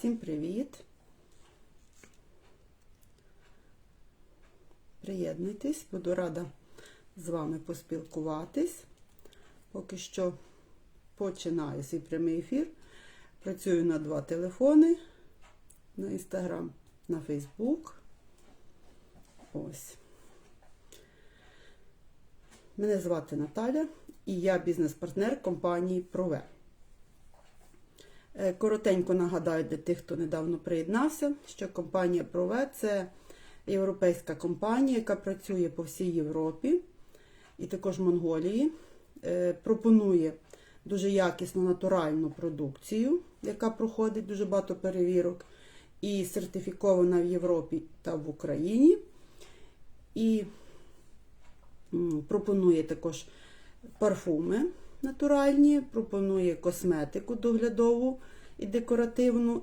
Всім привіт! Приєднуйтесь, буду рада з вами поспілкуватись. Поки що починаю свій прямий ефір. Працюю на два телефони: на Інстаграм, на Фейсбук. Ось. Мене звати Наталя і я бізнес-партнер компанії Прове. Е, Коротенько нагадаю для тих, хто недавно приєднався, що компанія Прове це європейська компанія, яка працює по всій Європі і також Монголії. Е, Пропонує дуже якісну натуральну продукцію, яка проходить дуже багато перевірок, і сертифікована в Європі та в Україні. І пропонує також парфуми натуральні, пропонує косметику доглядову і декоративну,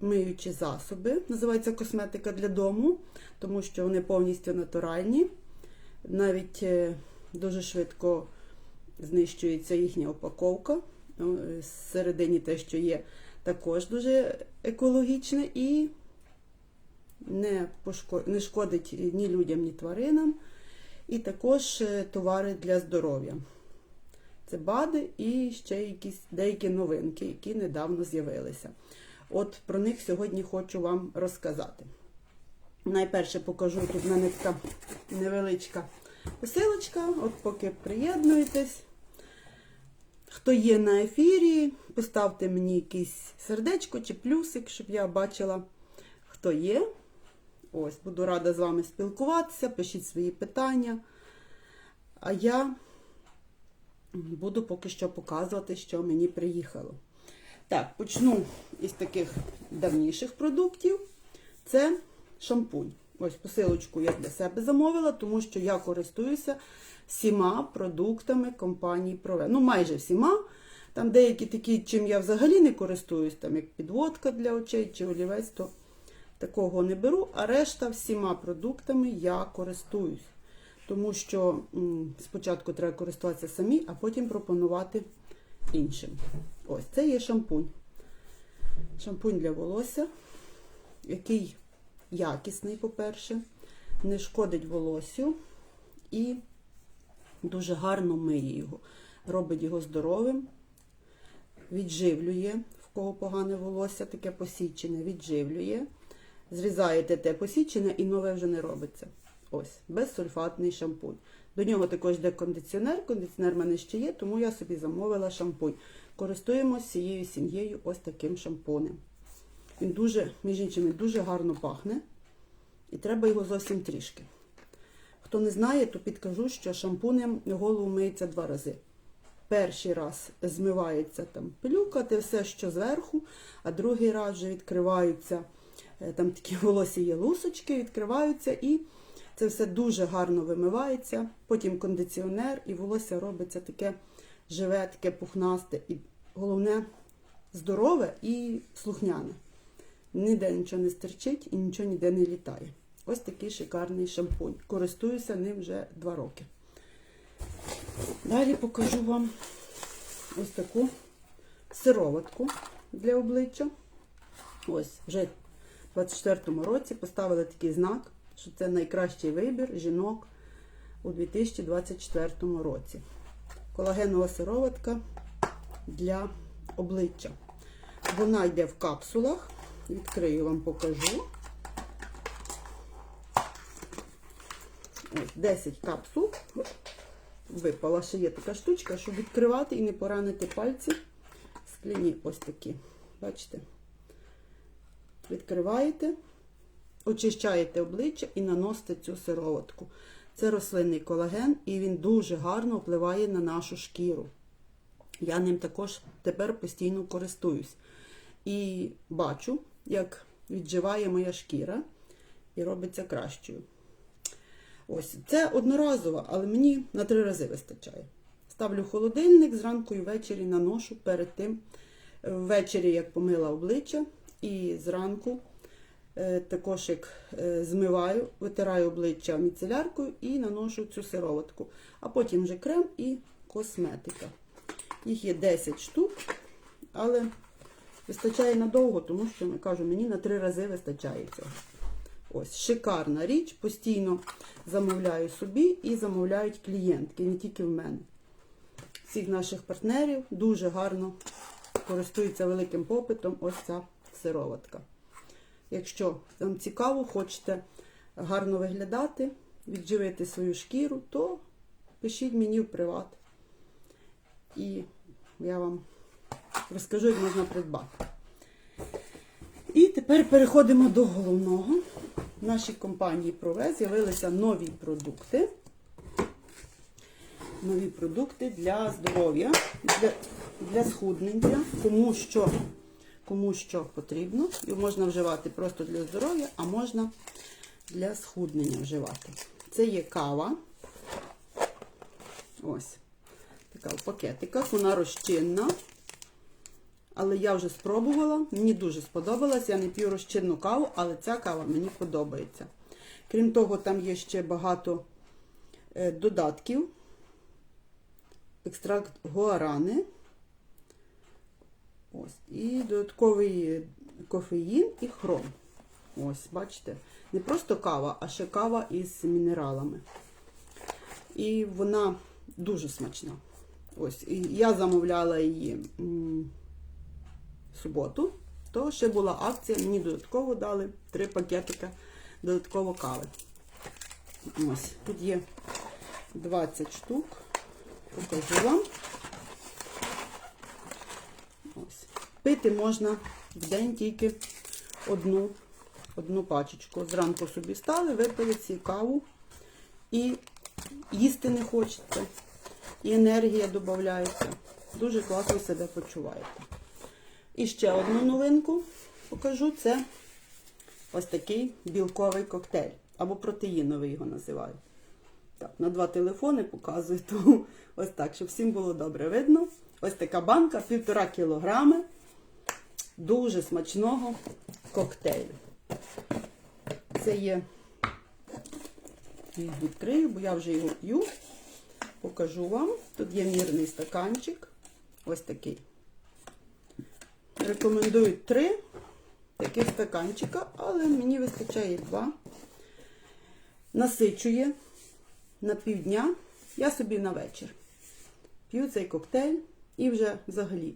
миючі засоби. Називається косметика для дому, тому що вони повністю натуральні. Навіть е, дуже швидко знищується їхня упаковка. Всередині те, що є, також дуже екологічне і не, пошко... не шкодить ні людям, ні тваринам. І також е, товари для здоров'я. Це БАДи і ще якісь деякі новинки, які недавно з'явилися. От про них сьогодні хочу вам розказати. Найперше покажу тут в мене така невеличка посилочка. От поки приєднуєтесь. Хто є на ефірі, поставте мені якийсь сердечко чи плюсик, щоб я бачила, хто є. Ось, буду рада з вами спілкуватися, пишіть свої питання. А я буду поки що показувати, що мені приїхало. Так, почну із таких давніших продуктів. Це шампунь. Ось посилочку я для себе замовила, тому що я користуюся всіма продуктами компанії Прове. Ну, майже всіма. Там деякі такі, чим я взагалі не користуюсь, там як підводка для очей чи олівець, то такого не беру, а решта всіма продуктами я користуюсь. Тому що спочатку треба користуватися самі, а потім пропонувати іншим. Ось це є шампунь. Шампунь для волосся, який якісний, по-перше, не шкодить волоссю і дуже гарно миє його. Робить його здоровим, відживлює, в кого погане волосся, таке посічене, відживлює. Зрізаєте те посічене і нове вже не робиться. Ось, безсульфатний шампунь. До нього також йде кондиціонер. Кондиціонер в мене ще є, тому я собі замовила шампунь. Користуємося всією сім'єю ось таким шампунем. Він дуже, між іншим, дуже гарно пахне. І треба його зовсім трішки. Хто не знає, то підкажу, що шампунем голову миється два рази. Перший раз змивається там пилюка, все, що зверху, а другий раз вже відкриваються, е, там такі волосі є лусочки, відкриваються і це все дуже гарно вимивається. Потім кондиціонер, і волосся робиться таке живе, таке пухнасте. І головне здорове і слухняне. Ніде нічого не стерчить і нічого ніде не літає. Ось такий шикарний шампунь. Користуюся ним вже два роки. Далі покажу вам ось таку сироватку для обличчя. Ось, вже в 24-му році поставили такий знак, що це найкращий вибір жінок у 2024 році. Колагенова сироватка для обличчя. Вона йде в капсулах. Відкрию вам покажу. Ось 10 капсул. Випала ще є така штучка, щоб відкривати і не поранити пальці. Скляні ось такі. Бачите? Відкриваєте, очищаєте обличчя і наносите цю сироватку. Це рослинний колаген, і він дуже гарно впливає на нашу шкіру. Я ним також тепер постійно користуюсь. І бачу, як відживає моя шкіра і робиться кращою. Ось, це одноразово, але мені на три рази вистачає. Ставлю холодильник, зранку і ввечері наношу перед тим, ввечері, як помила обличчя, і зранку також як е, змиваю, витираю обличчя міцеляркою і наношу цю сироватку. А потім вже крем і косметика. Їх є 10 штук, але Вистачає надовго, тому що я кажу, мені на три рази вистачає цього. Ось, шикарна річ. Постійно замовляю собі і замовляють клієнтки, не тільки в мене. Всіх наших партнерів дуже гарно користується великим попитом ось ця сироватка. Якщо вам цікаво, хочете гарно виглядати, відживити свою шкіру, то пишіть мені в приват. І я вам розкажу, як можна придбати. І тепер переходимо до головного. В нашій компанії Прове з'явилися нові продукти. Нові продукти для здоров'я, для, для схуднення, кому що, кому що потрібно. І можна вживати просто для здоров'я, а можна для схуднення вживати. Це є кава. Ось. Така в пакетиках. Вона розчинна. Але я вже спробувала, мені дуже сподобалась. Я не п'ю розчинну каву, але ця кава мені подобається. Крім того, там є ще багато е, додатків. Екстракт гуарани. Ось. І додатковий кофеїн і хром. Ось, бачите? Не просто кава, а ще кава із мінералами. І вона дуже смачна. Ось, і я замовляла її м, суботу, то ще була акція, мені додатково дали три пакетика додатково кави. Ось, тут є 20 штук. Покажу вам. Ось. Пити можна в день тільки одну, одну пачечку. Зранку собі стали, випили ці каву і їсти не хочеться. І енергія додається. Дуже класно себе почуваєте. І ще одну новинку покажу. Це ось такий білковий коктейль. Або протеїновий його називають. Так, на два телефони показую, тому ось так, щоб всім було добре видно. Ось така банка, півтора кілограми дуже смачного коктейлю. Це є, я відкрию, бо я вже його п'ю. Покажу вам. Тут є мірний стаканчик. Ось такий. Рекомендую три таких стаканчика, але мені вистачає два. Насичує на півдня. Я собі на вечір п'ю цей коктейль і вже взагалі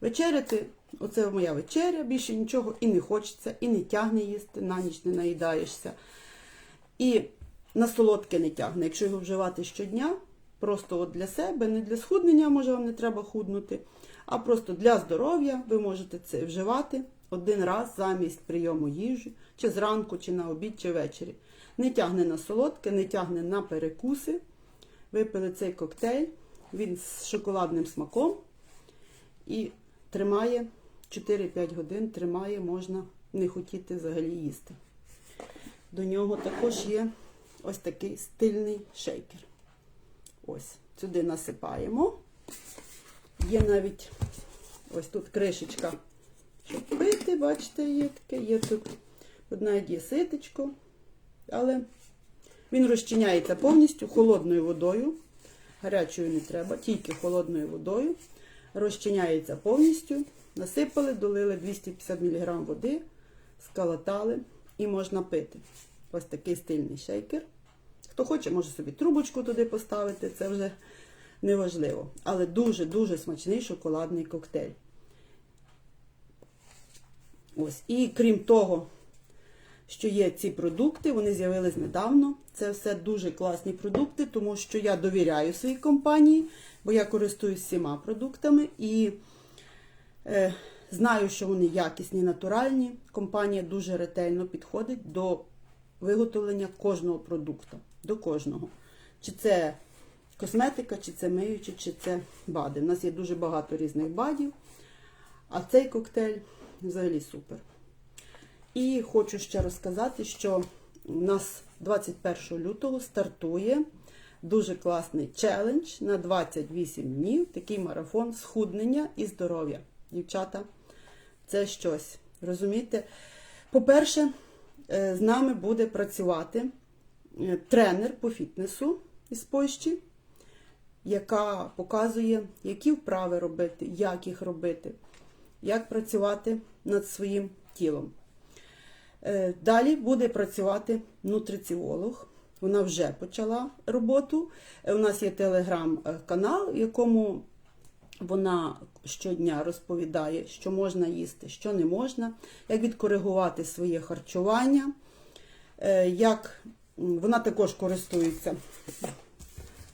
вечеряти. Оце моя вечеря, більше нічого і не хочеться, і не тягне їсти, на ніч не наїдаєшся. І на солодке не тягне. Якщо його вживати щодня, просто от для себе, не для схуднення, може вам не треба худнути, а просто для здоров'я ви можете це вживати один раз замість прийому їжі, чи зранку, чи на обід, чи ввечері. Не тягне на солодке, не тягне на перекуси. Випили цей коктейль, він з шоколадним смаком і тримає 4-5 годин, тримає, можна не хотіти взагалі їсти. До нього також є ось такий стильний шейкер. Ось, сюди насипаємо. Є навіть ось тут кришечка, щоб пити, бачите, є таке, є тут одна є але він розчиняється повністю холодною водою. Гарячою не треба, тільки холодною водою. Розчиняється повністю. Насипали, долили 250 мг води, скалатали і можна пити. Ось такий стильний шейкер. Хто хоче, може собі трубочку туди поставити, це вже неважливо. Але дуже-дуже смачний шоколадний коктейль. Ось. І крім того, що є ці продукти, вони з'явились недавно. Це все дуже класні продукти, тому що я довіряю своїй компанії, бо я користуюсь всіма продуктами і знаю, що вони якісні, натуральні. Компанія дуже ретельно підходить до виготовлення кожного продукту. До кожного. Чи це косметика, чи це миючі, чи це бади. У нас є дуже багато різних бадів, а цей коктейль взагалі супер. І хочу ще розказати, що у нас 21 лютого стартує дуже класний челендж на 28 днів, такий марафон схуднення і здоров'я. Дівчата, це щось. Розумієте? По-перше, з нами буде працювати тренер по фітнесу із Польщі, яка показує, які вправи робити, як їх робити, як працювати над своїм тілом. Е, Далі буде працювати нутриціолог. Вона вже почала роботу. Е, У нас є телеграм-канал, в якому вона щодня розповідає, що можна їсти, що не можна, як відкоригувати своє харчування, е, як вона також користується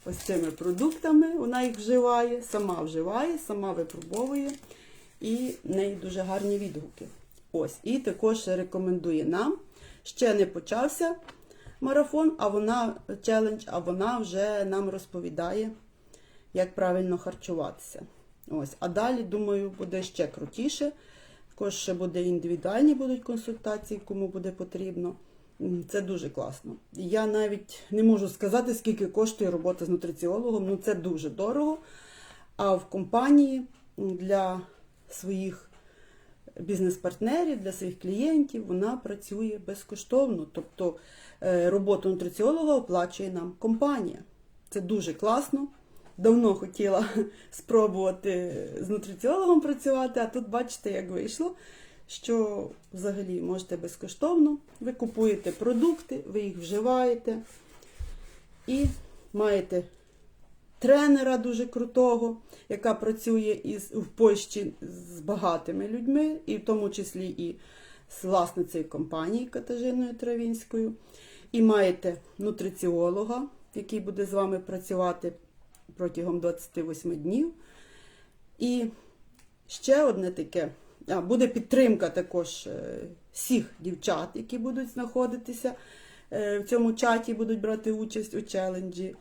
ось цими продуктами, вона їх вживає, сама вживає, сама випробовує, і в неї дуже гарні відгуки. Ось, і також рекомендує нам. Ще не почався марафон, а вона челендж, а вона вже нам розповідає, як правильно харчуватися. Ось, а далі, думаю, буде ще крутіше. Також ще буде індивідуальні будуть консультації, кому буде потрібно. Це дуже класно. Я навіть не можу сказати, скільки коштує робота з нутриціологом. Ну це дуже дорого. А в компанії для своїх бізнес-партнерів, для своїх клієнтів вона працює безкоштовно. Тобто е, роботу нутриціолога оплачує нам компанія. Це дуже класно. Давно хотіла спробувати з нутриціологом працювати, а тут бачите, як вийшло, що взагалі можете безкоштовно, ви купуєте продукти, ви їх вживаєте і маєте тренера дуже крутого, яка працює із, в Польщі з багатими людьми, і в тому числі і з власницею компанії Катажиною Травінською. І маєте нутриціолога, який буде з вами працювати протягом 28 днів. І ще одне таке. А, буде підтримка також е, всіх дівчат, які будуть знаходитися е, в цьому чаті, будуть брати участь у челенджі.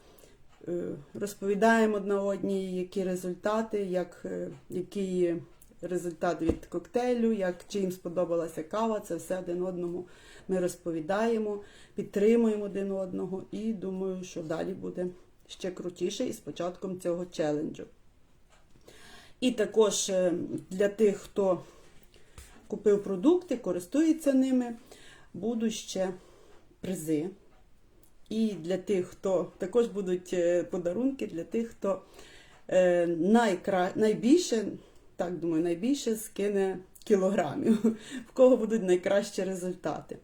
Е, Розповідаємо одна одній, які результати, як, який результат від коктейлю, як чи їм сподобалася кава, це все один одному ми розповідаємо, підтримуємо один одного і думаю, що далі буде ще крутіше із початком цього челенджу. І також е, для тих, хто купив продукти, користується ними, будуть ще призи. І для тих, хто також будуть е, подарунки для тих, хто е, найкра... найбільше, так думаю, найбільше скине кілограмів, в кого будуть найкращі результати.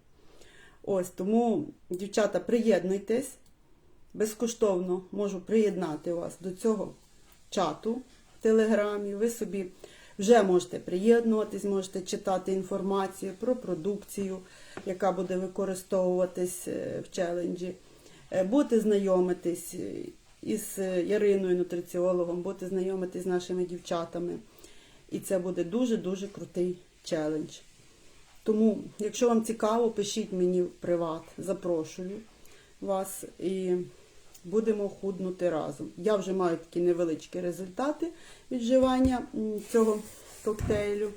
Ось тому, дівчата, приєднуйтесь. Безкоштовно можу приєднати вас до цього чату в Телеграмі. Ви собі вже можете приєднуватись, можете читати інформацію про продукцію, яка буде використовуватись е, в челенджі. Е, Будете знайомитись е, із Яриною, нутриціологом, будете знайомитись з нашими дівчатами. І це буде дуже-дуже крутий челендж. Тому, якщо вам цікаво, пишіть мені в приват, запрошую вас і будемо худнути разом. Я вже маю такі невеличкі результати від вживання м, цього коктейлю.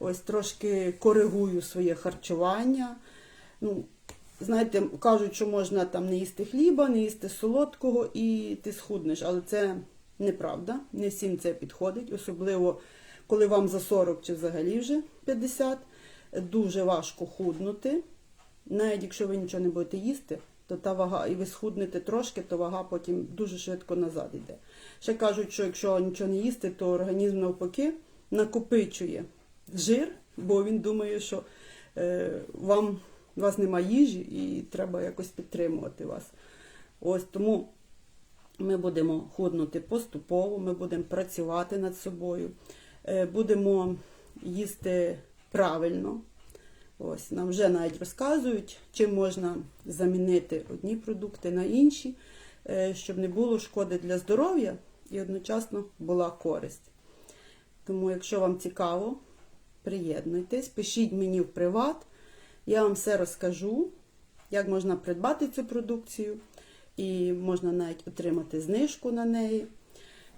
Ось трошки коригую своє харчування. Ну, знаєте, кажуть, що можна там не їсти хліба, не їсти солодкого і ти схуднеш, але це неправда. Не всім це підходить, особливо коли вам за 40 чи взагалі вже 50. Дуже важко худнути. Навіть якщо ви нічого не будете їсти, то та вага, і ви схуднете трошки, то вага потім дуже швидко назад йде. Ще кажуть, що якщо нічого не їсти, то організм навпаки накопичує жир, бо він думає, що е, вам, у вас немає їжі і треба якось підтримувати вас. Ось тому ми будемо худнути поступово, ми будемо працювати над собою, е, будемо їсти правильно. Ось нам вже навіть розказують, чим можна замінити одні продукти на інші, е, щоб не було шкоди для здоров'я і одночасно була користь. Тому, якщо вам цікаво, приєднуйтесь, пишіть мені в приват, я вам все розкажу, як можна придбати цю продукцію, і можна навіть отримати знижку на неї.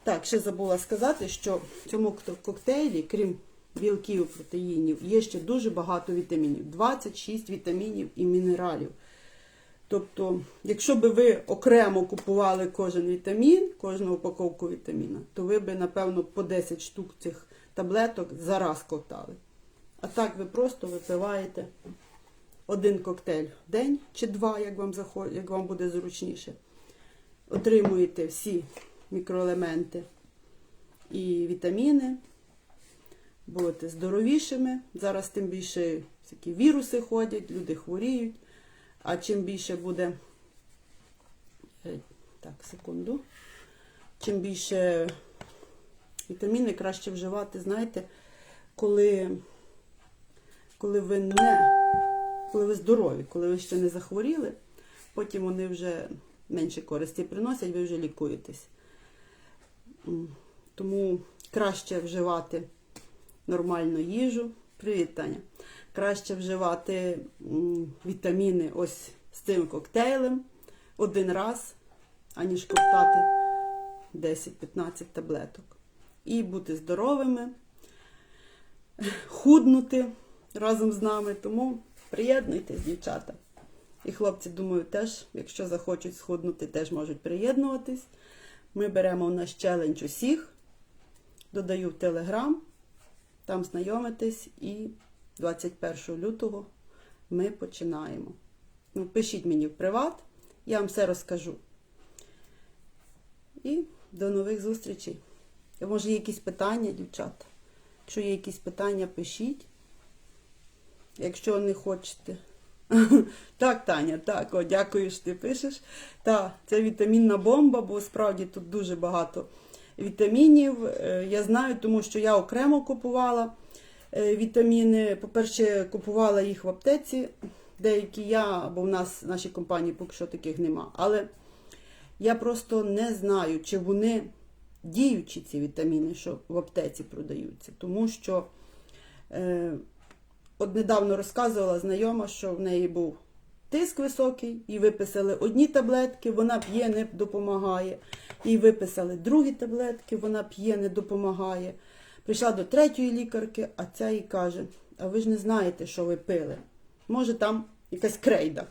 Так, ще забула сказати, що в цьому коктейлі, крім білків, протеїнів, є ще дуже багато вітамінів. 26 вітамінів і мінералів. Тобто, якщо би ви окремо купували кожен вітамін, кожну упаковку вітаміна, то ви би, напевно, по 10 штук цих таблеток зараз ковтали. А так ви просто випиваєте один коктейль в день чи два, як вам, заход... як вам буде зручніше. Отримуєте всі мікроелементи і вітаміни будете здоровішими. Зараз тим більше всякі віруси ходять, люди хворіють. А чим більше буде. е, Так, секунду. Чим більше вітаміни краще вживати, знаєте, коли, коли ви не коли ви здорові, коли ви ще не захворіли, потім вони вже менше користі приносять, ви вже лікуєтесь. Тому краще вживати нормальну їжу. Привіт, Таня. Краще вживати вітаміни ось з цим коктейлем один раз, аніж ковтати 10-15 таблеток. І бути здоровими, худнути разом з нами. Тому приєднуйтесь, дівчата. І хлопці, думаю, теж, якщо захочуть схуднути, теж можуть приєднуватись. Ми беремо в наш челендж усіх, додаю в Телеграм, там знайомитесь і 21 лютого ми починаємо. Ну, пишіть мені в приват, я вам все розкажу. І до нових зустрічей. Може, є якісь питання, дівчата? Якщо є якісь питання, пишіть. Якщо не хочете. Так, Таня, так, о, дякую, що ти пишеш. Так, це вітамінна бомба, бо справді тут дуже багато вітамінів. Е, Я знаю, тому що я окремо купувала е, вітаміни. По-перше, купувала їх в аптеці. Деякі я, бо в нас в нашій компанії поки що таких нема. Але я просто не знаю, чи вони діючі ці вітаміни, що в аптеці продаються. Тому що. Е, От недавно розказувала знайома, що в неї був тиск високий, їй виписали одні таблетки, вона п'є, не допомагає. Їй виписали другі таблетки, вона п'є, не допомагає. Прийшла до третьої лікарки, а ця їй каже: а ви ж не знаєте, що ви пили. Може, там якась крейда,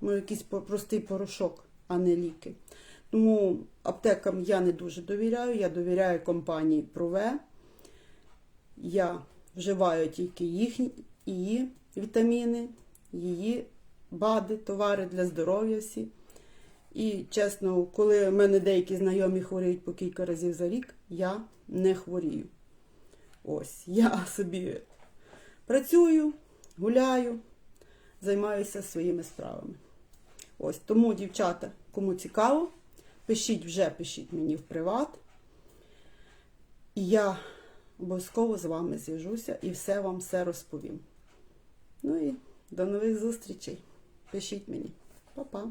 може, якийсь простий порошок, а не ліки. Тому аптекам я не дуже довіряю, я довіряю компанії Прове. Я вживаю тільки їхні її вітаміни, її БАДи, товари для здоров'я всі. І чесно, коли в мене деякі знайомі хворіють по кілька разів за рік, я не хворію. Ось, я собі працюю, гуляю, займаюся своїми справами. Ось, тому, дівчата, кому цікаво, пишіть вже, пишіть мені в приват. І я обов'язково з вами зв'яжуся і все вам все розповім. Ну і до нових зустрічей. Пишіть мені. Па-па.